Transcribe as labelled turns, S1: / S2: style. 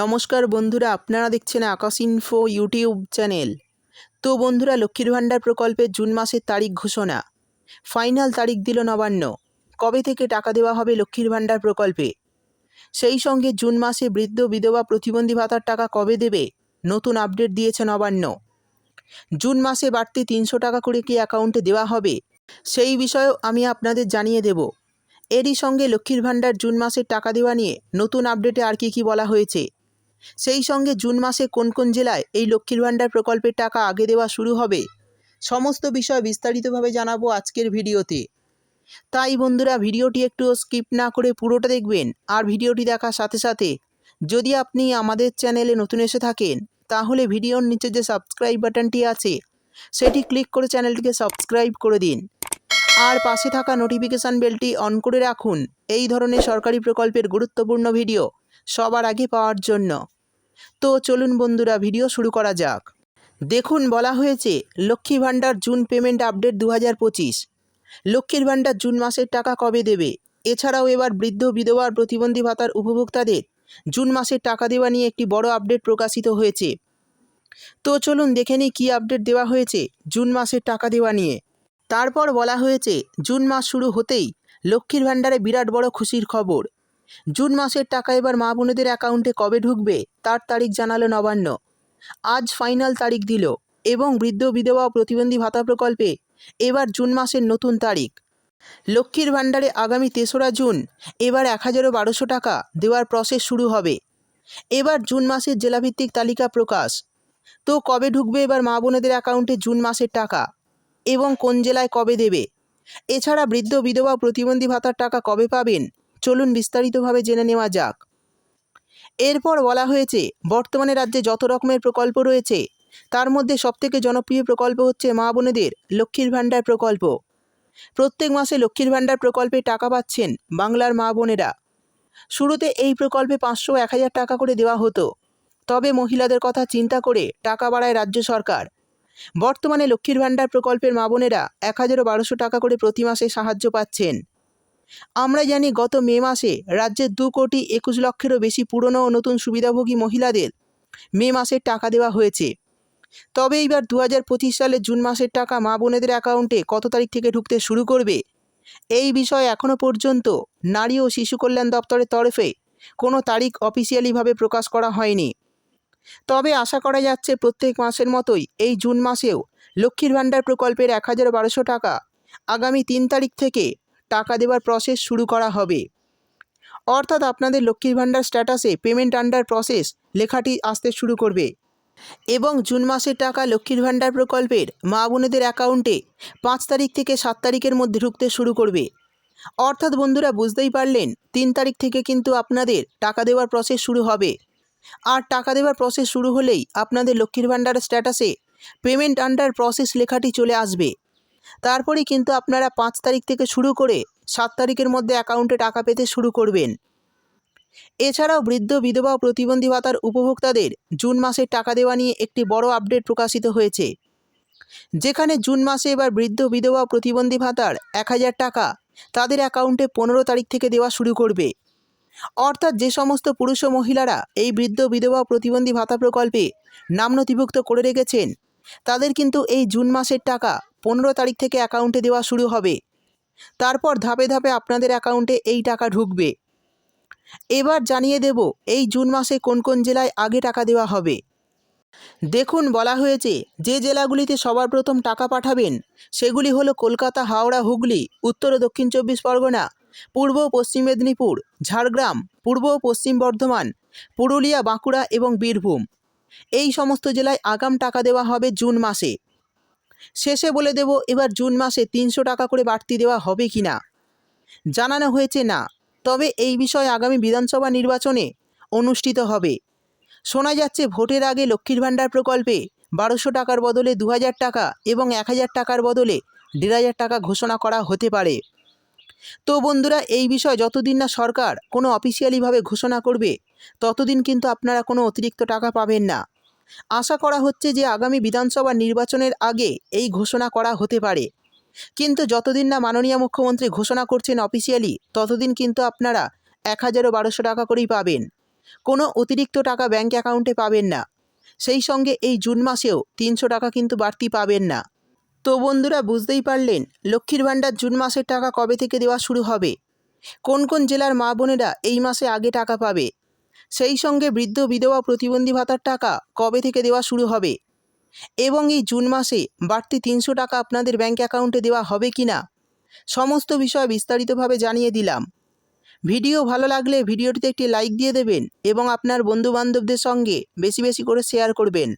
S1: নমস্কার বন্ধুরা, আপনারা দেখছেন আকাশ ইনফো ইউটিউব চ্যানেল তো বন্ধুরা, লক্ষ্মীর ভাণ্ডার প্রকল্পের জুন মাসের তারিখ ঘোষণা। ফাইনাল তারিখ দিল নবান্ন। কবে থেকে টাকা দেওয়া হবে লক্ষ্মীর ভাণ্ডার প্রকল্পে? সেই সঙ্গে জুন মাসে বৃদ্ধ, বিধবা প্রতিবন্ধী ভাতার টাকা কবে দেবে? নতুন আপডেট দিয়েছে নবান্ন। জুন মাসে বাড়তি তিনশো টাকা করে কি অ্যাকাউন্টে দেওয়া হবে? সেই বিষয়েও আমি আপনাদের জানিয়ে দেব। এরই সঙ্গে লক্ষ্মীর ভাণ্ডার জুন মাসের টাকা দেওয়া নিয়ে নতুন আপডেটে আর কি কি বলা হয়েছে? সেই সঙ্গে জুন মাসে কোন কোন জেলায় এই লক্ষ্মীর ভাণ্ডার প্রকল্পের টাকা আগে দেওয়া শুরু হবে? সমস্ত বিষয় বিস্তারিতভাবে জানাব আজকের ভিডিওতে। তাই বন্ধুরা, ভিডিওটি একটু স্কিপ না করে পুরোটা দেখবেন আর ভিডিওটি দেখার সাথে সাথে যদি আপনি আমাদের চ্যানেলে নতুন এসে থাকেন, তাহলে ভিডিওর নিচে যে সাবস্ক্রাইব বাটনটি আছে, সেটি ক্লিক করে চ্যানেলটিকে সাবস্ক্রাইব করে দিন। আর পাশে থাকা নোটিফিকেশান বেলটি অন করে রাখুন। এই ধরনের সরকারি প্রকল্পের গুরুত্বপূর্ণ ভিডিও সবার আগে পাওয়ার জন্য। তো চলুন বন্ধুরা, ভিডিও শুরু করা যাক। দেখুন, বলা হয়েছে, Lakshmi Bhandar June payment update দু হাজার পঁচিশ। লক্ষ্মীর ভাণ্ডার জুন মাসের টাকা কবে দেবে? এছাড়াও এবার বৃদ্ধ বিধবা আর প্রতিবন্ধী ভাতার উপভোক্তাদের জুন মাসের টাকা দেওয়া নিয়ে একটি বড় আপডেট প্রকাশিত হয়েছে। তো চলুন দেখে নিই কী আপডেট দেওয়া হয়েছে জুন মাসের টাকা দেওয়া নিয়ে। তারপর বলা হয়েছে জুন মাস শুরু হতেই লক্ষ্মীর ভাণ্ডারে বিরাট বড় খুশির খবর। জুন মাসের টাকা এবার মা বোনেদের অ্যাকাউন্টে কবে ঢুকবে তার তারিখ জানালো নবান্ন। আজ ফাইনাল তারিখ দিল এবং বৃদ্ধ, বিধবা প্রতিবন্ধী ভাতা প্রকল্পে এবার জুন মাসের নতুন তারিখ। লক্ষ্মীর ভাণ্ডারে আগামী তেসরা জুন এবার এক হাজারো বারোশো টাকা দেওয়ার প্রসেস শুরু হবে। এবার জুন মাসের জেলাভিত্তিক তালিকা প্রকাশ। তো কবে ঢুকবে এবার মা বোনেদের অ্যাকাউন্টে জুন মাসের টাকা এবং কোন জেলায় কবে দেবে? এছাড়া বৃদ্ধ, বিধবা প্রতিবন্ধী ভাতার টাকা কবে পাবেন? চলুন বিস্তারিতভাবে জেনে নেওয়া যাক। এরপর বলা হয়েছে, বর্তমানে রাজ্যে যত রকমের প্রকল্প রয়েছে, তার মধ্যে সবথেকে জনপ্রিয় প্রকল্প হচ্ছে মা বোনেদের লক্ষ্মীর ভাণ্ডার প্রকল্প। প্রত্যেক মাসে লক্ষ্মীর ভাণ্ডার প্রকল্পে টাকা পাচ্ছেন বাংলার মা বোনেরা। শুরুতে এই প্রকল্পে পাঁচশো এক হাজার টাকা করে দেওয়া হতো। তবে মহিলাদের কথা চিন্তা করে টাকা বাড়ায় রাজ্য সরকার। বর্তমানে লক্ষ্মীর ভাণ্ডার প্রকল্পের মা বোনেরা এক হাজারো বারোশো টাকা করে প্রতি মাসে সাহায্য পাচ্ছেন। আমরা জানি গত মে মাসে রাজ্যের দু কোটি একুশ লক্ষেরও বেশি পুরনো ও নতুন সুবিধাভোগী মহিলাদের মে মাসের টাকা দেওয়া হয়েছে। তবে এইবার দু হাজার পঁচিশ সালে জুন মাসের টাকা মা বোনেদের অ্যাকাউন্টে কত তারিখ থেকে ঢুকতে শুরু করবে, এই বিষয়ে এখনও পর্যন্ত নারী ও শিশু কল্যাণ দপ্তরের তরফে কোনো তারিখ অফিসিয়ালিভাবে প্রকাশ করা হয়নি। তবে আশা করা যাচ্ছে প্রত্যেক মাসের মতোই এই জুন মাসেও লক্ষ্মীর ভাণ্ডার প্রকল্পের এক হাজার বারোশো টাকা আগামী তিন তারিখ থেকে টাকা দেওয়ার প্রসেস শুরু করা হবে। অর্থাৎ আপনাদের লক্ষ্মীর ভাণ্ডার স্ট্যাটাসে পেমেন্ট আন্ডার প্রসেস লেখাটি আসতে শুরু করবে। এবং জুন মাসের টাকা লক্ষ্মীর ভাণ্ডার প্রকল্পের মা বোনেদের অ্যাকাউন্টে পাঁচ তারিখ থেকে সাত তারিখের মধ্যে ঢুকতে শুরু করবে। অর্থাৎ বন্ধুরা বুঝতেই পারলেন, তিন তারিখ থেকে কিন্তু আপনাদের টাকা দেওয়ার প্রসেস শুরু হবে। আর টাকা দেওয়ার প্রসেস শুরু হলেই আপনাদের লক্ষ্মীর ভাণ্ডার স্ট্যাটাসে পেমেন্ট আন্ডার প্রসেস লেখাটি চলে আসবে। তারপরেই কিন্তু আপনারা পাঁচ তারিখ থেকে শুরু করে সাত তারিখের মধ্যে অ্যাকাউন্টে টাকা পেতে শুরু করবেন। এছাড়াও বৃদ্ধ, বিধবা প্রতিবন্ধী ভাতার উপভোক্তাদের জুন মাসের টাকা দেওয়া নিয়ে একটি বড় আপডেট প্রকাশিত হয়েছে। যেখানে জুন মাসে এবার বৃদ্ধ, বিধবা প্রতিবন্ধী ভাতার এক হাজার টাকা তাদের অ্যাকাউন্টে পনেরো তারিখ থেকে দেওয়া শুরু করবে। অর্থাৎ যে সমস্ত পুরুষ ও মহিলারা এই বৃদ্ধ, বিধবা প্রতিবন্ধী ভাতা প্রকল্পে নাম নথিভুক্ত করে রেখেছেন, তাদের কিন্তু এই জুন মাসের টাকা পনেরো তারিখ থেকে অ্যাকাউন্টে দেওয়া শুরু হবে। তারপর ধাপে ধাপে আপনাদের অ্যাকাউন্টে এই টাকা ঢুকবে। এবার জানিয়ে দেব, এই জুন মাসে কোন কোন জেলায় আগে টাকা দেওয়া হবে। দেখুন, বলা হয়েছে, যে জেলাগুলিতে সবার প্রথম টাকা পাঠাবেন, সেগুলি হলো কলকাতা, হাওড়া, হুগলি, উত্তর ও দক্ষিণ চব্বিশ পরগনা, পূর্ব পশ্চিম মেদিনীপুর, ঝাড়গ্রাম, পূর্ব পশ্চিম বর্ধমান, পুরুলিয়া, বাঁকুড়া এবং বীরভূম। এই সমস্ত জেলায় আগাম টাকা দেওয়া হবে জুন মাসে। শেষে বলে দেব, এবার জুন মাসে তিনশো টাকা করে বাড়তি দেওয়া হবে কি না? জানানো হয়েছে, না। তবে এই বিষয়ে আগামী বিধানসভা নির্বাচনে অনুষ্ঠিত হবে। শোনা যাচ্ছে ভোটের আগে লক্ষ্মীর ভাণ্ডার প্রকল্পে বারোশো টাকার বদলে দু হাজার টাকা এবং এক হাজার টাকার বদলে দেড় হাজার টাকা ঘোষণা করা হতে পারে। তো বন্ধুরা, এই বিষয়ে যতদিন না সরকার কোনো অফিসিয়ালিভাবে ঘোষণা করবে, ততদিন কিন্তু আপনারা কোনো অতিরিক্ত টাকা পাবেন না। আশা করা হচ্ছে যে আগামী বিধানসভা নির্বাচনের আগে এই ঘোষণা করা হতে পারে। কিন্তু যতদিন না মাননীয় মুখ্যমন্ত্রী ঘোষণা করছেন অফিসিয়ালি, ততদিন কিন্তু আপনারা এক হাজারও বারোশো টাকা করেই পাবেন। কোনো অতিরিক্ত টাকা ব্যাঙ্ক অ্যাকাউন্টে পাবেন না। সেই সঙ্গে এই জুন মাসেও তিনশো টাকা কিন্তু বাড়তি পাবেন না। তো বন্ধুরা, বুঝতেই পারলেন লক্ষ্মীর ভাণ্ডার জুন মাসের টাকা কবে থেকে দেওয়া শুরু হবে? কোন কোন জেলার মা বোনেরা এই মাসে আগে টাকা পাবে? সেই সঙ্গে বৃদ্ধ বিধবা প্রতিবন্ধী ভাতার টাকা কবে থেকে দেওয়া শুরু হবে? এবং এই জুন মাসে বাড়তি তিনশো টাকা আপনাদের ব্যাঙ্ক অ্যাকাউন্টে দেওয়া হবে কি না? সমস্ত বিষয় বিস্তারিতভাবে জানিয়ে দিলাম। ভিডিও ভালো লাগলে ভিডিওটিতে একটি লাইক দিয়ে দেবেন এবং আপনার বন্ধুবান্ধবদের সঙ্গে বেশি বেশি করে শেয়ার করবেন।